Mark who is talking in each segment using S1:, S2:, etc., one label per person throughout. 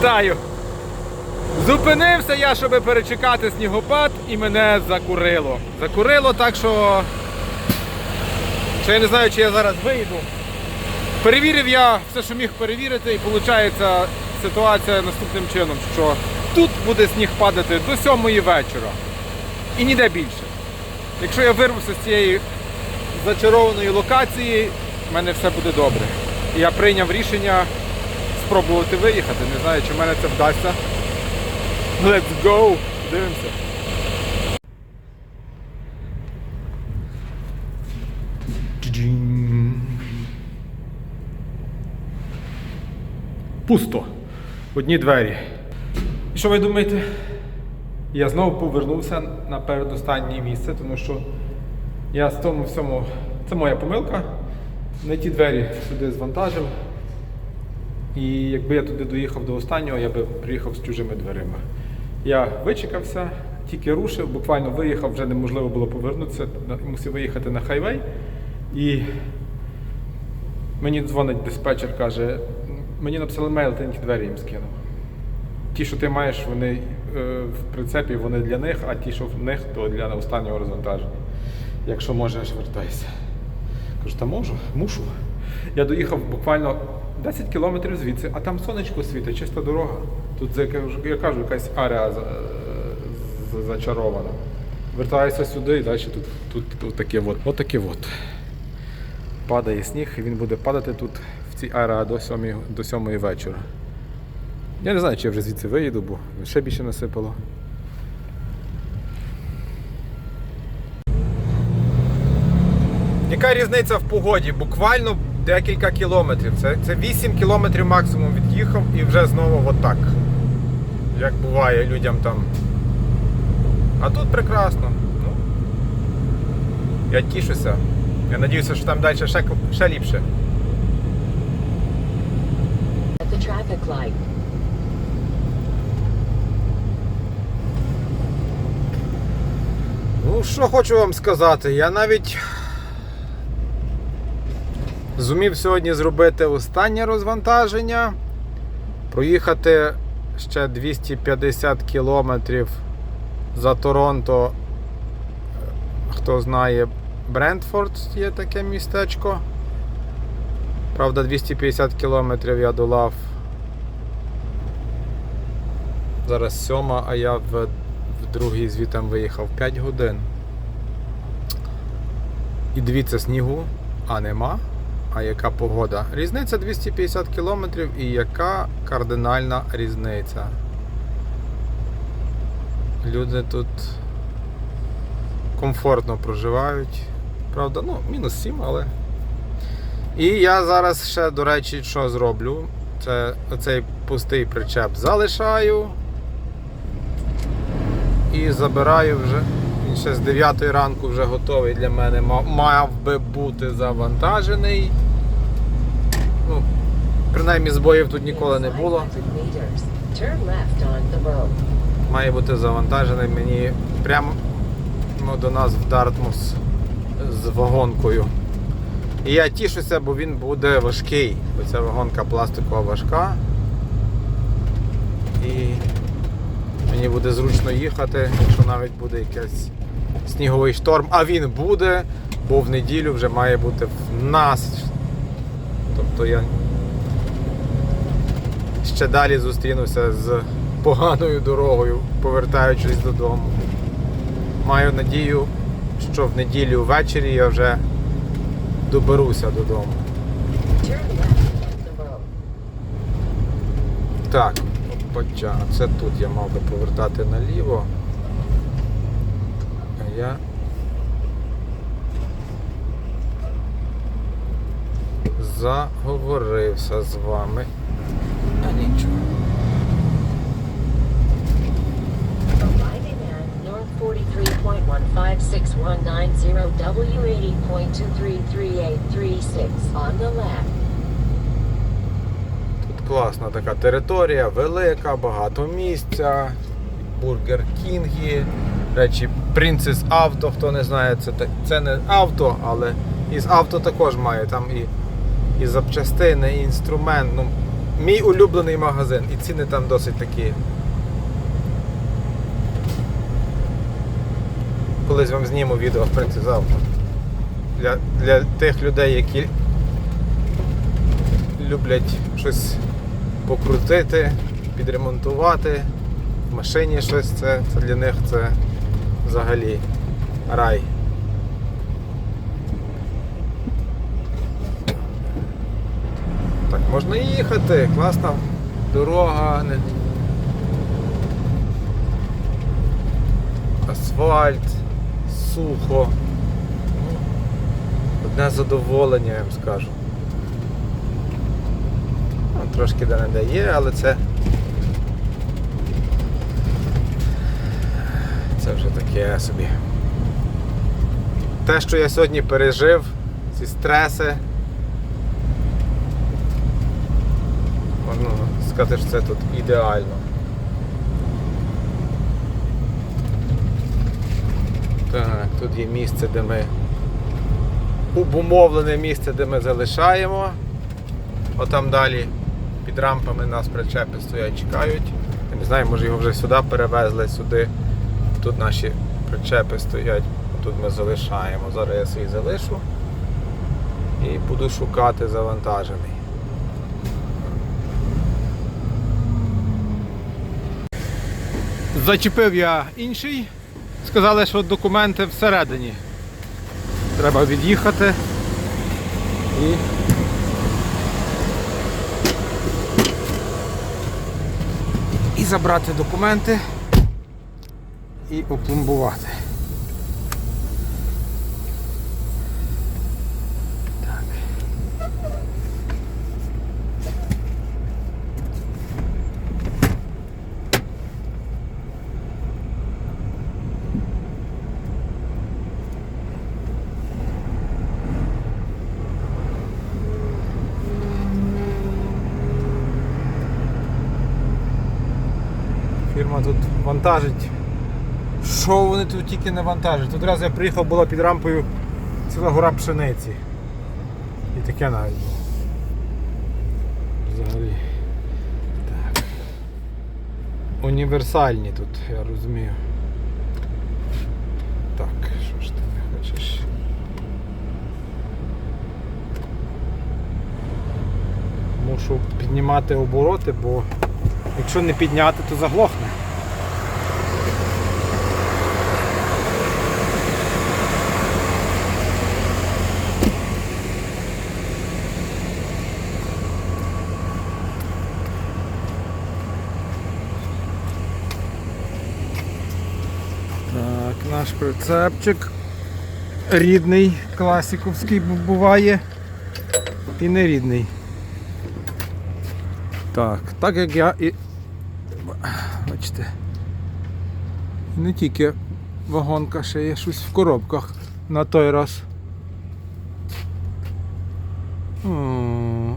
S1: Вітаю! Зупинився я, щоб перечекати снігопад, і мене закурило. Закурило так, що. що я не знаю, чи я зараз вийду. Перевірив я все, що міг перевірити, і виходить ситуація наступним чином, що тут буде сніг падати до 7 вечора. І ніде більше. Якщо я вирвуся з цієї зачарованої локації, в мене все буде добре. І я прийняв рішення спробувати виїхати. Не знаю, чи в мене це вдасться. Let's go! Дивимося. Пусто. Одні двері. І що ви думаєте? Я знову повернувся на передостаннє місце, тому що я з тому всьому. Це моя помилка. Не ті двері сюди звантажив. І якби я туди доїхав до останнього, я би приїхав з чужими дверима. Я вичекався, тільки рушив, буквально виїхав, вже неможливо було повернутися, мусив виїхати на хайвей. І мені дзвонить диспетчер, каже, мені написали мейл, ти ті двері їм скинув. Ті, що ти маєш, вони е, в прицепі, вони для них, а ті, що в них, то для останнього розвантаження. Якщо можеш, вертайся. Кажу, та можу, мушу. Я доїхав буквально 10 кілометрів звідси, а там сонечко світить, чиста дорога. Тут, я кажу, якась арія за- зачарована. Вертаюся сюди і далі тут, тут, тут таке от. От таке от. Падає сніг, і він буде падати тут в цій ареа до 7, до 7 вечора. Я не знаю, чи я вже звідси виїду, бо ще більше насипало. Яка різниця в погоді? Буквально декілька кілометрів. Це, це 8 кілометрів максимум від'їхав і вже знову отак. Як буває людям там. А тут прекрасно. Ну, я тішуся. Я надіюся, що там далі ще, ще ліпше. Ну, що хочу вам сказати, я навіть зумів сьогодні зробити останнє розвантаження, проїхати ще 250 кілометрів за Торонто. Хто знає, Брентфорд є таке містечко. Правда, 250 кілометрів я долав. Зараз сьома, а я в, в другий звітом виїхав 5 годин. І дивіться, снігу, а нема. А яка погода? Різниця 250 кілометрів і яка кардинальна різниця. Люди тут комфортно проживають. Правда, ну, мінус 7, але. І я зараз ще, до речі, що зроблю? Це оцей пустий причеп залишаю і забираю вже. Він ще з 9 ранку вже готовий для мене. Мав, би бути завантажений. Ну, принаймні збоїв тут ніколи не було.
S2: 500 meters. Turn left on the road.
S1: Має бути завантажений мені прямо ну, до нас в Дартмус з вагонкою. І я тішуся, бо він буде важкий. Бо ця вагонка пластикова важка. І мені буде зручно їхати, якщо навіть буде якийсь сніговий шторм. А він буде, бо в неділю вже має бути в нас. Тобто я ще далі зустрінуся з поганою дорогою, повертаючись додому. Маю надію, що в неділю ввечері я вже доберуся додому. Так, поча, це тут я мав би повертати наліво. Я. Заговорився з вами. А нічого.
S2: Arriving at North 43.156190 W80.233836 on the left.
S1: Тут класна така територія, велика, багато місця, бургер кінги. Речі, Princess Auto, хто не знає, це, це не авто, але із авто також має там і, і запчастини, і інструмент. Ну, Мій улюблений магазин. І ціни там досить такі. Колись вам зніму відео, в принципі, завтра. Для, для тих людей, які люблять щось покрутити, підремонтувати, в машині щось, це, це для них це взагалі рай. Так, можна їхати, класна дорога, асфальт, сухо. Одне задоволення, я вам скажу. Ну, трошки де не дає, але це. Це вже таке собі. Те, що я сьогодні пережив, ці стреси. Можна сказати, що це тут ідеально. Так, тут є місце, де ми обумовлене місце, де ми залишаємо. Отам далі під рампами нас причепи стоять, чекають. Я не знаю, може його вже сюди перевезли, сюди. Тут наші причепи стоять, тут ми залишаємо. Зараз я свій залишу і буду шукати завантажений. Зачепив я інший. Сказали, що документи всередині. Треба від'їхати і. І забрати документи і опломбувати. Фірма тут вантажить. Що вони тут тільки не вантажать? Тут раз я приїхав, була під рампою ціла гора пшениці. І таке навіть було. Взагалі. Так. Універсальні тут, я розумію. Так, що ж ти не хочеш? Мушу піднімати обороти, бо якщо не підняти, то заглохне. Так, наш прицепчик рідний, класиковський бу- буває і не рідний. Так, так як я і. Бачите. Не тільки вагонка, ще є щось в коробках на той раз.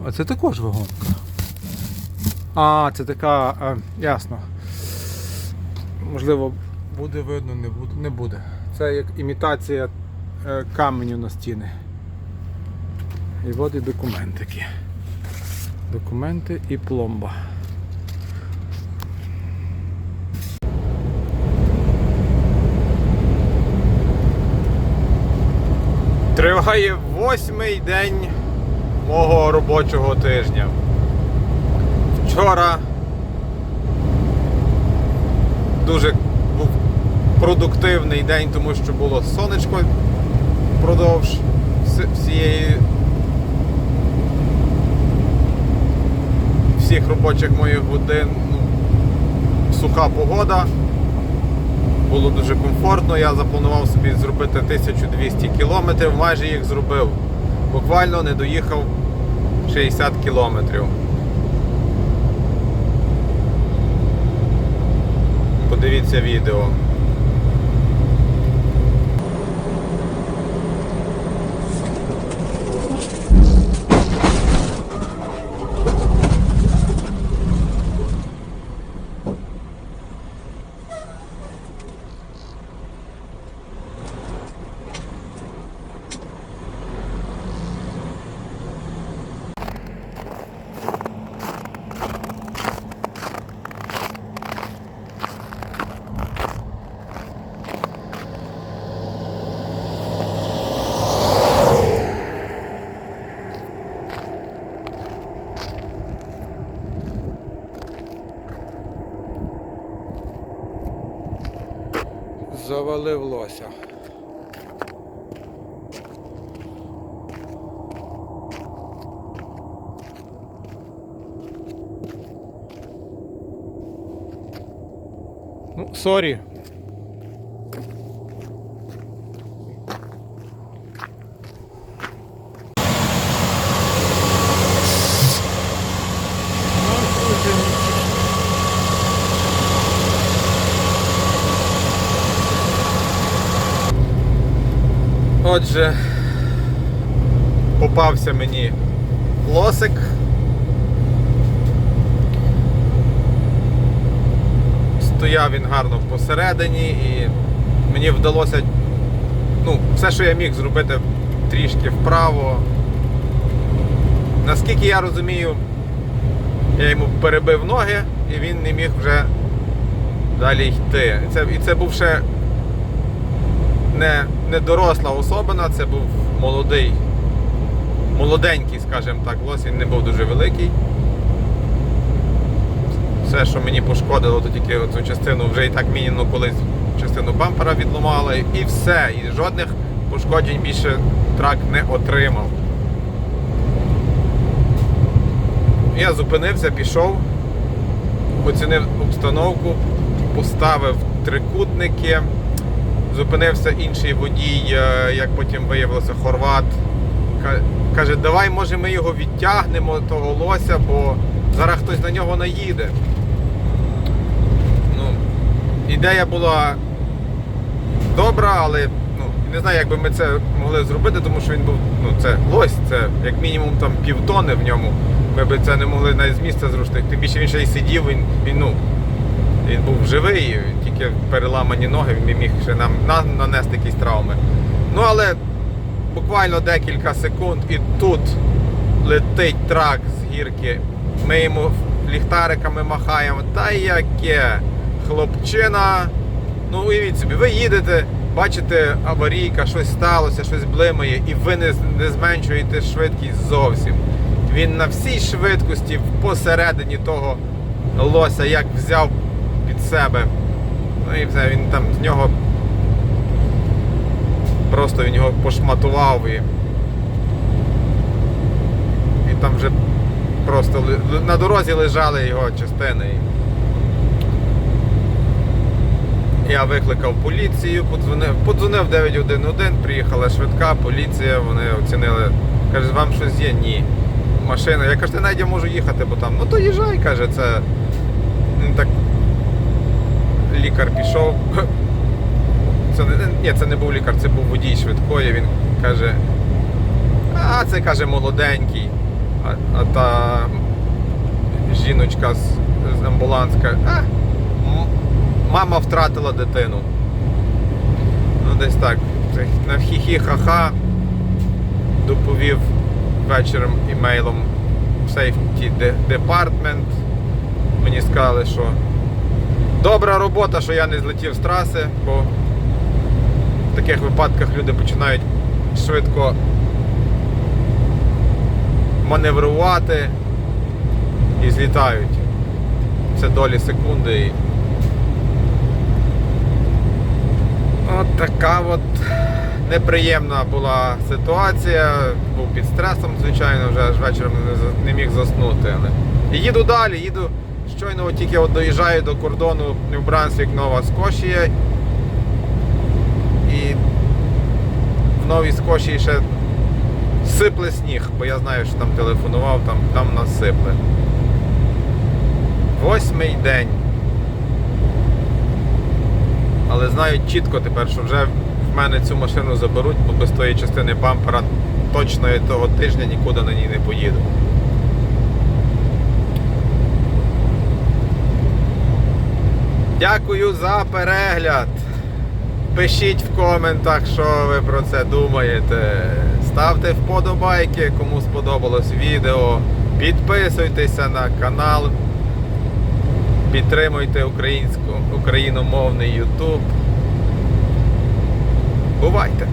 S1: А це також вагонка. А, це така, а, ясно. Можливо, буде видно, не буде. Не буде. Це як імітація е, каменю на стіни. І от і документики. Документи і пломба. Триває восьмий день мого робочого тижня. Вчора дуже продуктивний день, тому що було сонечко впродовж всієї всіх робочих моїх годин. Ну, суха погода. Було дуже комфортно. Я запланував собі зробити 1200 кілометрів, майже їх зробив. Буквально не доїхав 60 кілометрів. Подивіться відео. Застрелив лося. Ну, сорі. Попався мені лосик. Стояв він гарно посередині і мені вдалося ну, все, що я міг зробити трішки вправо. Наскільки я розумію, я йому перебив ноги і він не міг вже далі йти. І це, і це був ще не, не доросла особина, це був молодий, молоденький, скажімо так, лось, він не був дуже великий. Все, що мені пошкодило, то тільки цю частину вже і так мінімум колись частину бампера відломали, і все. І жодних пошкоджень більше трак не отримав. Я зупинився, пішов, оцінив обстановку, поставив трикутники. Зупинився інший водій, е, як потім виявилося, хорват. Ка- Каже, давай, може, ми його відтягнемо, того лося, бо зараз хтось на нього наїде. Ну, ідея була добра, але ну, не знаю, як би ми це могли зробити, тому що він був, ну, це лось, це як мінімум там півтони в ньому. Ми б це не могли навіть з місця зрушити. Тим більше він ще й сидів, він, він ну, він був живий, тільки переламані ноги, він міг ще нам на- нанести якісь травми. Ну але буквально декілька секунд і тут летить трак з гірки. Ми йому ліхтариками махаємо. Та яке хлопчина. Ну уявіть собі, ви їдете, бачите аварійка, щось сталося, щось блимає, і ви не, не зменшуєте швидкість зовсім. Він на всій швидкості посередині того лося як взяв під себе. Ну і все, він там з нього просто він його пошматував і. І там вже просто на дорозі лежали його частини. Я викликав поліцію, подзвонив, подзвонив 911, приїхала швидка, поліція, вони оцінили. Каже, вам щось є? Ні. Машина. Я кажу, навіть я можу їхати, бо там, ну то їжджай, каже, це. Він так. Лікар пішов. Це не, ні, це не був лікар, це був водій швидкої. Він каже, а це каже молоденький. А, а та жіночка з, з амбуланска. А, мама втратила дитину. Ну, десь так. На хі-хі-ха-ха доповів вечором імейлом в Safety Department. Мені сказали, що добра робота, що я не злетів з траси, бо в таких випадках люди починають швидко маневрувати і злітають. Це долі секунди. От така от неприємна була ситуація. Був під стресом, звичайно, вже аж вечором не, міг заснути. Але... І їду далі, їду щойно тільки от доїжджаю до кордону New Brunswick, Нова Скошія. І в Новій Скошії ще сипле сніг, бо я знаю, що там телефонував, там, там нас сипле. Восьмий день. Але знаю чітко тепер, що вже в мене цю машину заберуть, бо без тої частини бампера точно я того тижня нікуди на ній не поїду. Дякую за перегляд. Пишіть в коментах, що ви про це думаєте. Ставте вподобайки, кому сподобалось відео. Підписуйтеся на канал. Підтримуйте українську, україномовний YouTube. Бувайте!